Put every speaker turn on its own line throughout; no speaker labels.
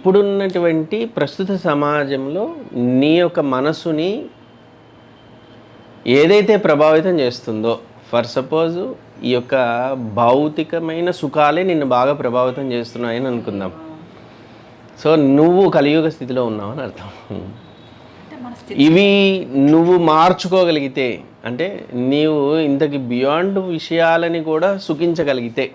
ఇప్పుడున్నటువంటి ప్రస్తుత సమాజంలో నీ యొక్క మనసుని ఏదైతే ప్రభావితం చేస్తుందో ఫర్ సపోజ్ ఈ యొక్క భౌతికమైన సుఖాలే నిన్ను బాగా ప్రభావితం చేస్తున్నాయని అనుకుందాం. సో నువ్వు కలియుగ స్థితిలో ఉన్నావు అని అర్థం. ఇవి నువ్వు మార్చుకోగలిగితే అంటే నీవు ఇంతకి బియాండ్ విషయాలని కూడా సుఖించగలిగితే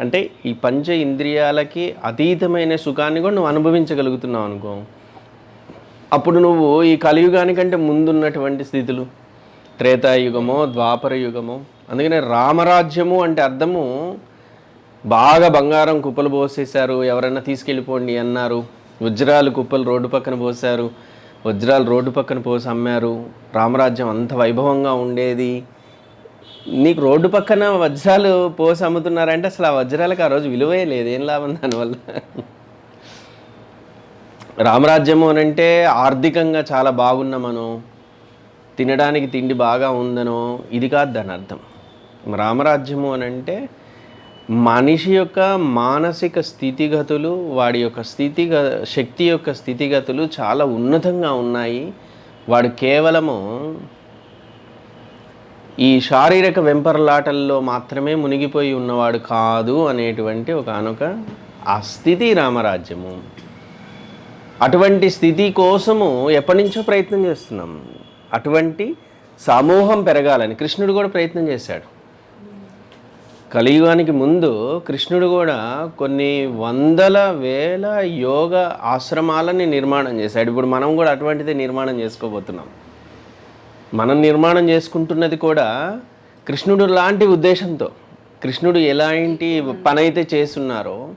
అంటే ఈ పంచ ఇంద్రియాలకి అతీతమైన సుఖాన్ని కూడా నువ్వు అనుభవించగలుగుతున్నావు అనుకో. అప్పుడు నువ్వు ఈ కలియుగానికంటే ముందున్నటువంటి స్థితులు. త్రేతాయుగమో ద్వాపర యుగమో అందుకనే రామరాజ్యము అంటే అర్థము బాగా బంగారం కుప్పలు పోసేశారు ఎవరైనా తీసుకెళ్ళిపోండి అన్నారు. వజ్రాలు కుప్పలు రోడ్డు పక్కన పోసారు వజ్రాలు రోడ్డు పక్కన పోసి అమ్మారు. రామరాజ్యం అంత వైభవంగా ఉండేది. నీకు రోడ్డు పక్కన వజ్రాలు పోసి అమ్ముతున్నారంటే అసలు ఆ వజ్రాలకు ఆ రోజు విలువే లేదు. ఏం లాభం దానివల్ల? రామరాజ్యము అని అంటే ఆర్థికంగా చాలా బాగున్నామనో తినడానికి తిండి బాగా ఉందనో ఇది కాదు దాని అర్థం. రామరాజ్యము అని అంటే మనిషి యొక్క మానసిక స్థితిగతులు వాడి యొక్క స్థితిగ శక్తి యొక్క స్థితిగతులు చాలా ఉన్నతంగా ఉన్నాయి. వాడు కేవలము ఈ శారీరక వెంపర్లాటల్లో మాత్రమే మునిగిపోయి ఉన్నవాడు కాదు అనేటువంటి ఒక అనొక ఆ స్థితి రామరాజ్యము. అటువంటి స్థితి కోసము ఎప్పటి నుంచో ప్రయత్నం చేస్తున్నాం. అటువంటి సమూహం పెరగాలని కృష్ణుడు కూడా ప్రయత్నం చేశాడు. కలియుగానికి ముందు కృష్ణుడు కూడా కొన్ని వందల వేల యోగ ఆశ్రమాలని నిర్మాణం చేశాడు. ఇప్పుడు మనం కూడా అటువంటిదే నిర్మాణం చేసుకోబోతున్నాం. మనం నిర్మాణం చేసుకుంటున్నది కూడా కృష్ణుడు లాంటి ఉద్దేశంతో. కృష్ణుడు ఎలాంటి పని అయితే చేస్తున్నారో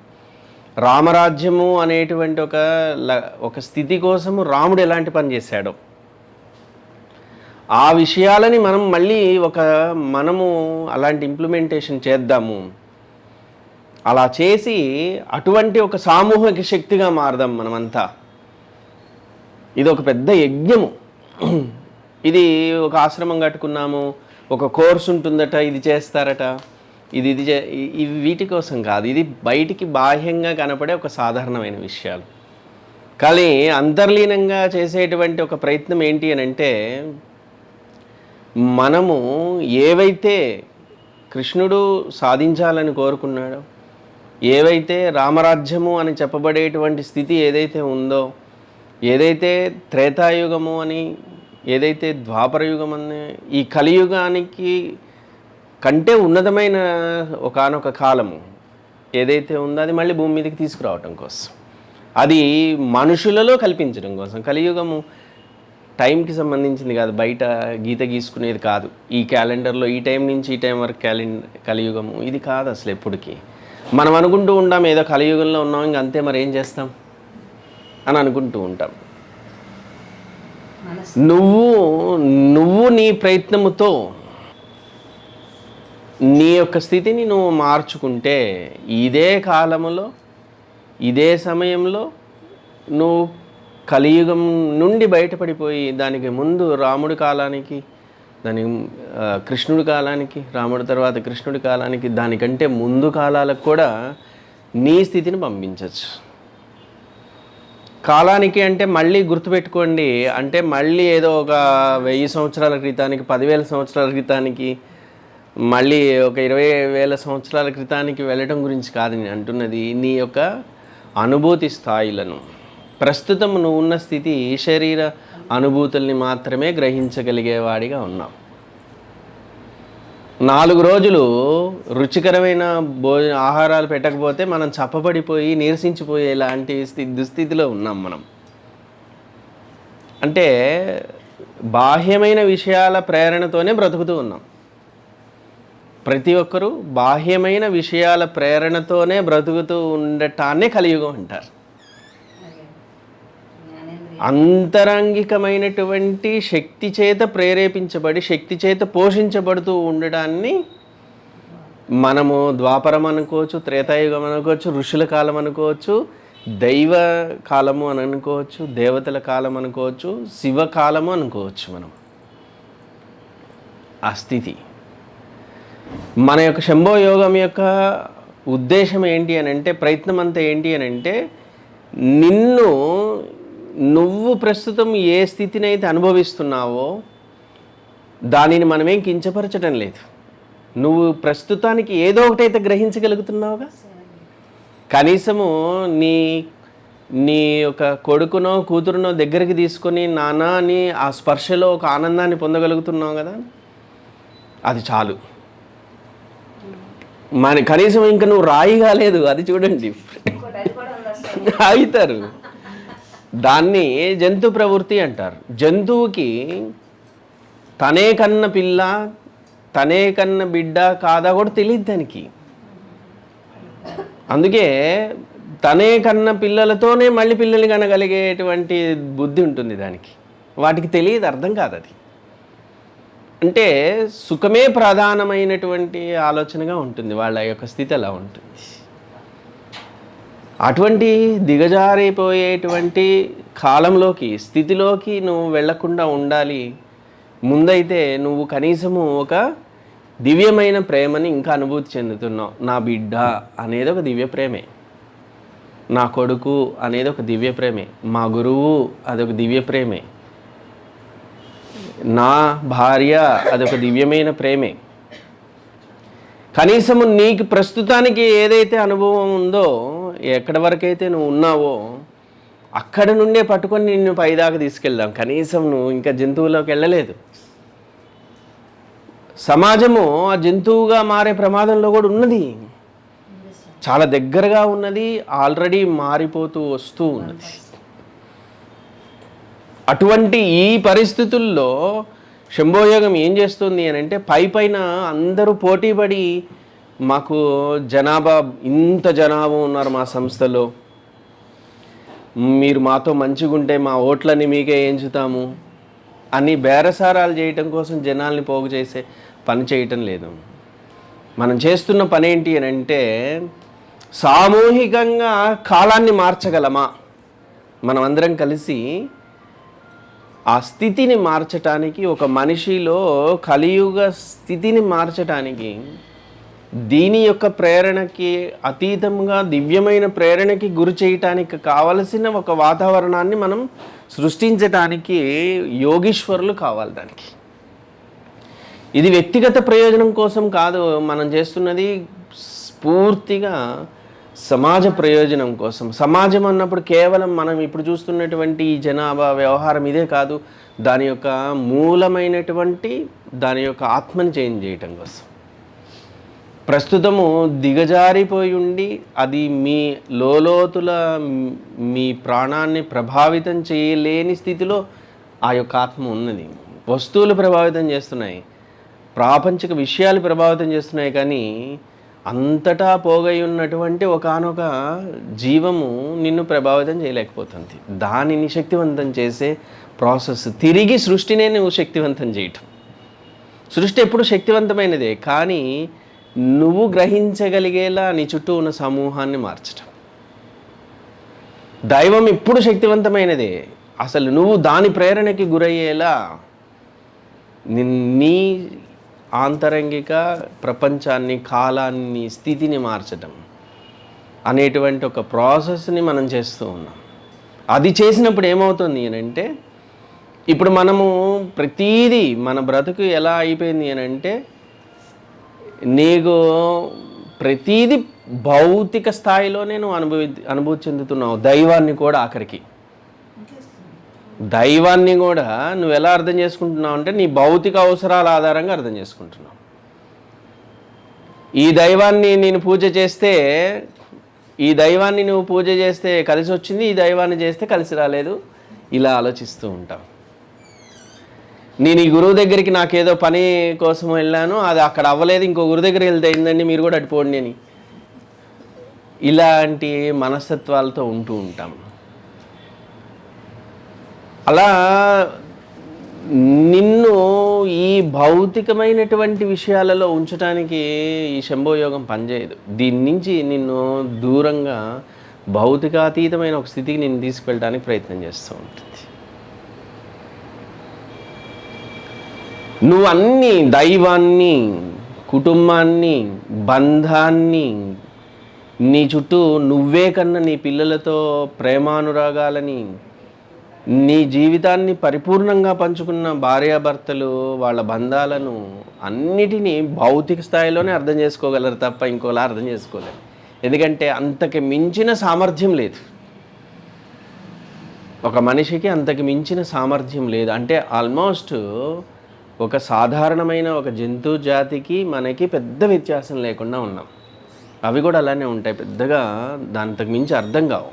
రామరాజ్యము అనేటువంటి ఒక ల- ఒక స్థితి కోసము రాముడు ఎలాంటి పని చేశాడో. ఆ విషయాలని మనం మళ్ళీ ఒక మనము అలాంటి ఇంప్లిమెంటేషన్ చేద్దాము. అలా చేసి అటువంటి ఒక సామూహిక శక్తిగా మారదాం మనమంతా. ఇది ఒక పెద్ద యజ్ఞము. ఇది ఒక ఆశ్రమం కట్టుకున్నాము ఒక కోర్స్ ఉంటుందట ఇది చేస్తారట. ఇది ఇది చే- ఇవి వీటి కోసం కాదు ఇది బయటికి బాహ్యంగా కనపడే ఒక సాధారణమైన విషయాలు. కానీ అంతర్లీనంగా చేసేటువంటి ఒక ప్రయత్నం ఏంటి అని అంటే మనము ఏవైతే కృష్ణుడు సాధించాలని కోరుకున్నాడో ఏవైతే రామరాజ్యము అని చెప్పబడేటువంటి స్థితి ఏదైతే ఉందో ఏదైతే త్రేతాయుగము అని ఏదైతే ద్వాపరయుగం అని ఈ కలియుగానికి కంటే ఉన్నతమైన ఒకానొక కాలము ఏదైతే ఉందో అది మళ్ళీ భూమి మీదకి తీసుకురావటం కోసం. అది మనుషులలో కల్పించడం కోసం. కలియుగము టైంకి సంబంధించింది కాదు బయట గీత గీసుకునేది కాదు. ఈ క్యాలెండర్లో ఈ టైం నుంచి ఈ టైం వరకు క్యాలెండర్ కలియుగము ఇది కాదు అసలు ఎప్పటికీ. మనం అనుకుంటూ ఉంటాం ఏదో కలియుగంలో ఉన్నాం ఇంక అంతే మరి ఏం చేస్తాం? అని అనుకుంటూ ఉంటాం. నువ్వు నువ్వు నీ ప్రయత్నముతో నీ యొక్క స్థితిని నువ్వు మార్చుకుంటే ఇదే కాలంలో ఇదే సమయంలో నువ్వు కలియుగం నుండి బయటపడిపోయి దానికి ముందు రాముడి కాలానికి దాని కృష్ణుడి కాలానికి రాముడి తర్వాత కృష్ణుడి కాలానికి దానికంటే ముందు కాలాలకు కూడా నీ స్థితిని పంపించవచ్చు కాలానికి అంటే మళ్ళీ గుర్తుపెట్టుకోండి. అంటే మళ్ళీ ఏదో ఒక వెయ్యి సంవత్సరాల క్రితానికి పదివేల సంవత్సరాల క్రితానికి మళ్ళీ ఒక ఇరవై వేల సంవత్సరాల క్రితానికి వెళ్ళటం గురించి కాదు నేను అంటున్నది. నీ యొక్క అనుభూతి స్థాయిలను ప్రస్తుతం నువ్వు ఉన్న స్థితి శరీర అనుభూతుల్ని మాత్రమే గ్రహించగలిగేవాడిగా ఉన్నావు. నాలుగు రోజులు రుచికరమైన భోజన ఆహారాలు పెట్టకపోతే మనం చప్పబడిపోయి నీరసించిపోయే లాంటి దుస్థితిలో ఉన్నాం మనం. అంటే బాహ్యమైన విషయాల ప్రేరణతోనే బ్రతుకుతూ ఉన్నాం. ప్రతి ఒక్కరూ బాహ్యమైన విషయాల ప్రేరణతోనే బ్రతుకుతూ ఉండటాన్నే కలియుగం అంటారు. అంతరంగికమైనటువంటి శక్తి చేత ప్రేరేపించబడి శక్తి చేత పోషించబడుతూ ఉండడాన్ని మనము ద్వాపరం అనుకోవచ్చు త్రేతాయుగం అనుకోవచ్చు ఋషుల కాలం అనుకోవచ్చు దైవ కాలము అని అనుకోవచ్చు దేవతల కాలం అనుకోవచ్చు శివకాలము అనుకోవచ్చు మనం. ఆ స్థితి. మన యొక్క శంభో యోగం యొక్క ఉద్దేశం ఏంటి అని అంటే ప్రయత్నం అంతా ఏంటి అని అంటే నిన్ను నువ్వు ప్రస్తుతం ఏ స్థితిని అయితే అనుభవిస్తున్నావో దానిని మనమేం కించపరచడం లేదు. నువ్వు ప్రస్తుతానికి ఏదో ఒకటైతే గ్రహించగలుగుతున్నావుగా? కనీసము నీ నీ ఒక కొడుకునో కూతురునో దగ్గరికి తీసుకొని నాన్న అని ఆ స్పర్శలో ఒక ఆనందాన్ని పొందగలుగుతున్నావు కదా? అది చాలు. మన కనీసం ఇంకా నువ్వు రాయి కాలేదు అది చూడండి. అవుతారు దాన్ని జంతు ప్రవృత్తి అంటారు. జంతువుకి తనే కన్న పిల్ల తనే కన్న బిడ్డ కాదా కూడా తెలియదు దానికి. అందుకే తనే కన్న పిల్లలతోనే మళ్ళీ పిల్లలు కనగలిగేటువంటి బుద్ధి ఉంటుంది దానికి. వాటికి తెలియదు అర్థం కాదు అది. అంటే సుఖమే ప్రధానమైనటువంటి ఆలోచనగా ఉంటుంది వాళ్ళ యొక్క స్థితి అలా ఉంటుంది. అటువంటి దిగజారిపోయేటువంటి కాలంలోకి స్థితిలోకి నువ్వు వెళ్ళకుండా ఉండాలి. ముందైతే నువ్వు కనీసము ఒక దివ్యమైన ప్రేమని ఇంకా అనుభూతి చెందుతున్నావు. నా బిడ్డ అనేది ఒక దివ్య ప్రేమే. నా కొడుకు అనేది ఒక దివ్య ప్రేమే. మా గురువు అదొక దివ్య ప్రేమే. నా భార్య అదొక దివ్యమైన ప్రేమే. కనీసము నీకు ప్రస్తుతానికి ఏదైతే అనుభవం ఉందో ఎక్కడి వరకైతే నువ్వు ఉన్నావో అక్కడ నుండే పట్టుకొని నిన్ను పైదాకా తీసుకెళ్దాం. కనీసం నువ్వు ఇంకా జంతువులోకి వెళ్ళలేదు. సమాజము ఆ జంతువుగా మారే ప్రమాదంలో కూడా ఉన్నది. చాలా దగ్గరగా ఉన్నది ఆల్రెడీ మారిపోతూ వస్తూ ఉన్నది. అటువంటి ఈ పరిస్థితుల్లో శంభోయోగం ఏం చేస్తుంది అని అంటే పై పైన అందరూ పోటీపడి మాకు జనాభా ఇంత జనాభా ఉన్నారు మా సంస్థలో. మీరు మాతో మంచిగా ఉంటే మా ఓట్లని మీకే ఎంచుతాము అని బేరసారాలు చేయటం కోసం జనాల్ని పోగు చేసే పని చేయటం లేదు. మనం చేస్తున్న పని ఏంటి అని అంటే సామూహికంగా కాలాన్ని మార్చగలమా? మనం అందరం కలిసి ఆ స్థితిని మార్చటానికి ఒక మనిషిలో కలియుగ స్థితిని మార్చటానికి దీని యొక్క ప్రేరణకి అతీతంగా దివ్యమైన ప్రేరణకి గురి చేయటానికి కావలసిన ఒక వాతావరణాన్ని మనం సృష్టించటానికి యోగీశ్వరులు కావాలి దానికి. ఇది వ్యక్తిగత ప్రయోజనం కోసం కాదు మనం చేస్తున్నది స్ఫూర్తిగా సమాజ ప్రయోజనం కోసం. సమాజం అన్నప్పుడు కేవలం మనం ఇప్పుడు చూస్తున్నటువంటి ఈ జనాభా వ్యవహారం ఇదే కాదు దాని యొక్క మూలమైనటువంటి దాని యొక్క ఆత్మని చేంజ్ చేయటం కోసం. ప్రస్తుతము దిగజారిపోయి ఉండి అది మీ లోలోతుల మీ ప్రాణాన్ని ప్రభావితం చేయలేని స్థితిలో ఆ యొక్క ఆత్మ ఉన్నది. వస్తువులు ప్రభావితం చేస్తున్నాయి. ప్రాపంచిక విషయాలు ప్రభావితం చేస్తున్నాయి కానీ అంతటా పోగై ఉన్నటువంటి ఒకనొక జీవము నిన్ను ప్రభావితం చేయలేకపోతుంది. దానిని శక్తివంతం చేసే ప్రాసెస్ తిరిగి సృష్టినే నువ్వు శక్తివంతం చేయటం. సృష్టి ఎప్పుడు శక్తివంతమైనదే కానీ నువ్వు గ్రహించగలిగేలా నీ చుట్టూ ఉన్న సమూహాన్ని మార్చటం. దైవం ఎప్పుడు శక్తివంతమైనదే. అసలు నువ్వు దాని ప్రేరణకి గురయ్యేలా నీ ఆంతరంగిక ప్రపంచాన్ని కాలాన్ని స్థితిని మార్చటం అనేటువంటి ఒక ప్రాసెస్ని మనం చేస్తూ ఉన్నాం. అది చేసినప్పుడు ఏమవుతుంది అని అంటే ఇప్పుడు మనము ప్రతీదీ మన బ్రతుకు ఎలా అయిపోయింది అని అంటే నీకు ప్రతీది భౌతిక స్థాయిలోనే నువ్వు అనుభవి అనుభూతి చెందుతున్నావు. దైవాన్ని కూడా ఆఖరికి. దైవాన్ని కూడా నువ్వు ఎలా అర్థం చేసుకుంటున్నావు అంటే నీ భౌతిక అవసరాల ఆధారంగా అర్థం చేసుకుంటున్నావు. ఈ దైవాన్ని నేను పూజ చేస్తే ఈ దైవాన్ని నువ్వు పూజ చేస్తే కలిసి వచ్చింది ఈ దైవాన్ని చేస్తే కలిసి రాలేదు. ఇలా ఆలోచిస్తూ ఉంటావు. నేను ఈ గురువు దగ్గరికి నాకేదో పని కోసం వెళ్ళాను అది అక్కడ అవ్వలేదు ఇంకో గురువు దగ్గరికి వెళ్తే అయిందండి మీరు కూడా అడిపోండి అని. ఇలాంటి మనస్తత్వాలతో ఉంటూ ఉంటాం. అలా నిన్ను ఈ భౌతికమైనటువంటి విషయాలలో ఉంచడానికి ఈ శంభోయోగం పనిచేయదు. దీని నుంచి నిన్ను దూరంగా భౌతికాతీతమైన ఒక స్థితికి నేను తీసుకెళ్ళడానికి ప్రయత్నం చేస్తూ ఉంటుంది. నువ్వు అన్ని దైవాన్ని కుటుంబాన్ని బంధాన్ని నీ చుట్టూ నువ్వే కన్నా నీ పిల్లలతో ప్రేమానురాగాలని నీ జీవితాన్ని పరిపూర్ణంగా పంచుకున్న భార్యాభర్తలు వాళ్ళ బంధాలను అన్నిటినీ భౌతిక స్థాయిలోనే అర్థం చేసుకోగలరు తప్ప ఇంకోలా అర్థం చేసుకోలేరు. ఎందుకంటే అంతకి మించిన సామర్థ్యం లేదు. ఒక మనిషికి అంతకు మించిన సామర్థ్యం లేదు. అంటే ఆల్మోస్ట్ ఒక సాధారణమైన ఒక జంతు జాతికి మనకి పెద్ద వ్యత్యాసం లేకుండా ఉన్నాం. అవి కూడా అలానే ఉంటాయి. పెద్దగా దాంతకు మించి అర్థం కావు.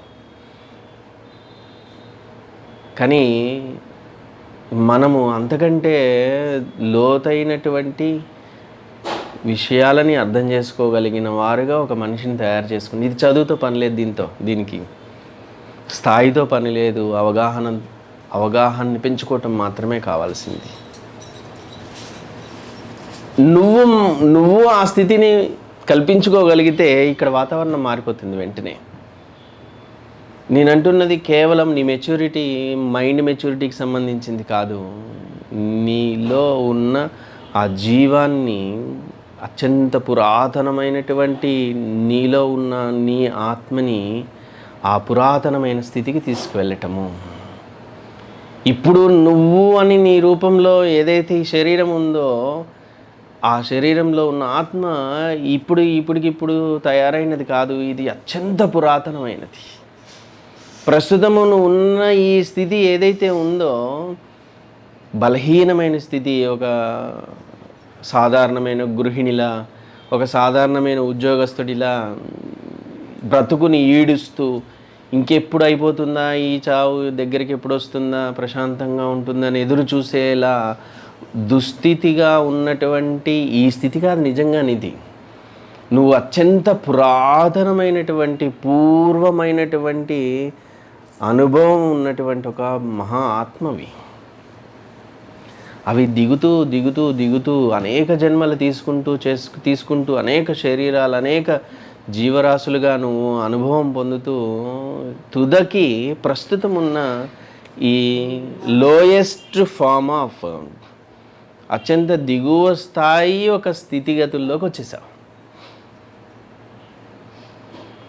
కానీ మనము అంతకంటే లోతైనటువంటి విషయాలని అర్థం చేసుకోగలిగిన వారుగా ఒక మనిషిని తయారు చేసుకుని ఇది చదువుతో పని లేదు దీంతో దీనికి. స్థాయితో పని లేదు అవగాహన అవగాహనని పెంచుకోవటం మాత్రమే కావాల్సింది. నువ్వు నువ్వు ఆ స్థితిని కల్పించుకోగలిగితే ఇక్కడ వాతావరణం మారిపోతుంది వెంటనే. నేను అంటున్నది కేవలం నీ మెచ్యూరిటీ మైండ్ మెచ్యూరిటీకి సంబంధించింది కాదు. నీలో ఉన్న ఆ జీవాన్ని అత్యంత పురాతనమైనటువంటి నీలో ఉన్న నీ ఆత్మని ఆ పురాతనమైన స్థితికి తీసుకువెళ్ళటము. ఇప్పుడు నువ్వు అని నీ రూపంలో ఏదైతే ఈ శరీరం ఉందో ఆ శరీరంలో ఉన్న ఆత్మ ఇప్పుడు ఇప్పటికిప్పుడు తయారైనది కాదు. ఇది అత్యంత పురాతనమైనది. ప్రస్తుతము ఉన్న ఈ స్థితి ఏదైతే ఉందో బలహీనమైన స్థితి ఒక సాధారణమైన గృహిణిలా ఒక సాధారణమైన ఉద్యోగస్తుడిలా బ్రతుకుని ఈడుస్తూ ఇంకెప్పుడు అయిపోతుందా? ఈ చావు దగ్గరికి ఎప్పుడు వస్తుందా? ప్రశాంతంగా ఉంటుందని ఎదురు చూసేలా దుస్థితిగా ఉన్నటువంటి ఈ స్థితి కాదు నిజంగా నిధి నువ్వు అత్యంత పురాతనమైనటువంటి పూర్వమైనటువంటి అనుభవం ఉన్నటువంటి ఒక మహా ఆత్మవి. అవి దిగుతూ దిగుతూ దిగుతూ అనేక జన్మలు తీసుకుంటూ చేసుకు తీసుకుంటూ అనేక శరీరాలు అనేక జీవరాశులుగా నువ్వు అనుభవం పొందుతూ తుదకి ప్రస్తుతం ఉన్న ఈ లోయెస్ట్ ఫామ్ ఆఫ్ అత్యంత దిగువ స్థాయి ఒక స్థితిగతుల్లోకి వచ్చేసావు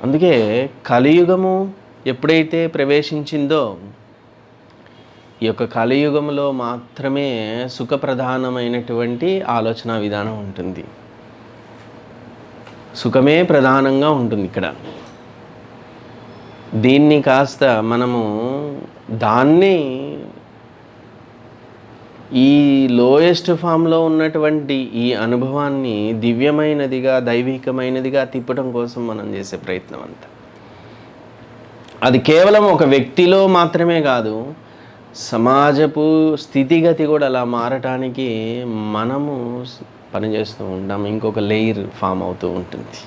అందుకే కలియుగము ఎప్పుడైతే ప్రవేశించిందో ఈ యొక్క కలియుగంలో మాత్రమే సుఖప్రధానమైనటువంటి ఆలోచన విధానం ఉంటుంది. సుఖమే ప్రధానంగా ఉంటుంది ఇక్కడ. దీన్ని కాస్త మనము దాన్ని ఈ లోయెస్ట్ ఫామ్లో ఉన్నటువంటి ఈ అనుభవాన్ని దివ్యమైనదిగా దైవికమైనదిగా తిప్పడం కోసం మనం చేసే ప్రయత్నం అంతా. అది కేవలం ఒక వ్యక్తిలో మాత్రమే కాదు సమాజపు స్థితిగతి కూడా అలా మారటానికి మనము పనిచేస్తూ ఉంటాం. ఇంకొక లేయర్ ఫామ్ అవుతూ ఉంటుంది.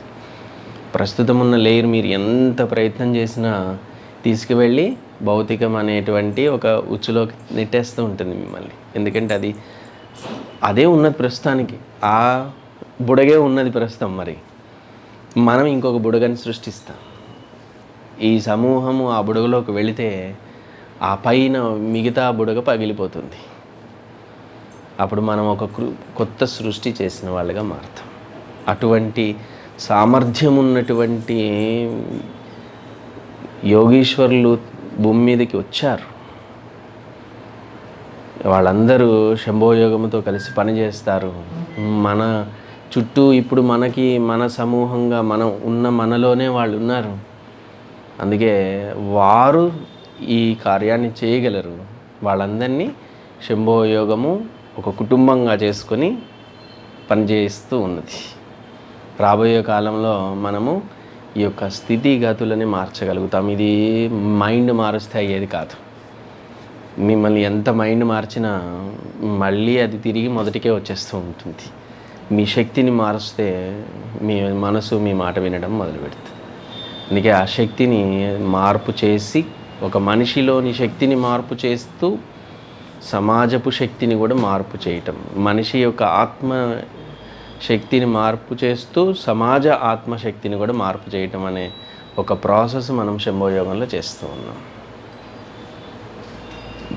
ప్రస్తుతం ఉన్న లేయర్ మీరు ఎంత ప్రయత్నం చేసినా తీసుకువెళ్ళి భౌతికం అనేటువంటి ఒక ఉచ్చులోకి నెట్టేస్తూ ఉంటుంది మిమ్మల్ని. ఎందుకంటే అది అదే ఉన్నది ప్రస్తుతానికి. ఆ బుడగే ఉన్నది ప్రస్తుతం మరి. మనం ఇంకొక బుడగని సృష్టిస్తాం. ఈ సమూహము ఆ బుడగలోకి వెళితే ఆ పైన మిగతా బుడగ పగిలిపోతుంది. అప్పుడు మనం ఒక కృ- కొత్త సృష్టి చేసిన వాళ్ళగా మారుతాం. అటువంటి సామర్థ్యం ఉన్నటువంటి యోగీశ్వరులు భూమి మీదకి వచ్చారు. వాళ్ళందరూ శంభోయోగముతో కలిసి పనిచేస్తారు. మన చుట్టూ ఇప్పుడు మనకి మన సమూహంగా మనం ఉన్న మనలోనే వాళ్ళు ఉన్నారు. అందుకే వారు ఈ కార్యాన్ని చేయగలరు. వాళ్ళందరినీ శంభోయోగము ఒక కుటుంబంగా చేసుకొని పనిచేస్తూ ఉన్నది. రాబోయే కాలంలో మనము ఈ యొక్క స్థితిగతులని మార్చగలుగుతాం. ఇది మైండ్ మారుస్తే అయ్యేది కాదు. మిమ్మల్ని ఎంత మైండ్ మార్చినా మళ్ళీ అది తిరిగి మొదటికే వచ్చేస్తూ ఉంటుంది. మీ శక్తిని మారుస్తే మీ మనసు మీ మాట వినడం మొదలు పెడుతుంది అందుకే ఆ శక్తిని మార్పు చేసి ఒక మనిషిలోని శక్తిని మార్పు చేస్తూ సమాజపు శక్తిని కూడా మార్పు చేయటం. మనిషి యొక్క ఆత్మ శక్తిని మార్పు చేస్తూ సమాజ ఆత్మశక్తిని కూడా మార్పు చేయటం అనే ఒక ప్రాసెస్ మనం శంభోయోగంలో చేస్తూ ఉన్నాం.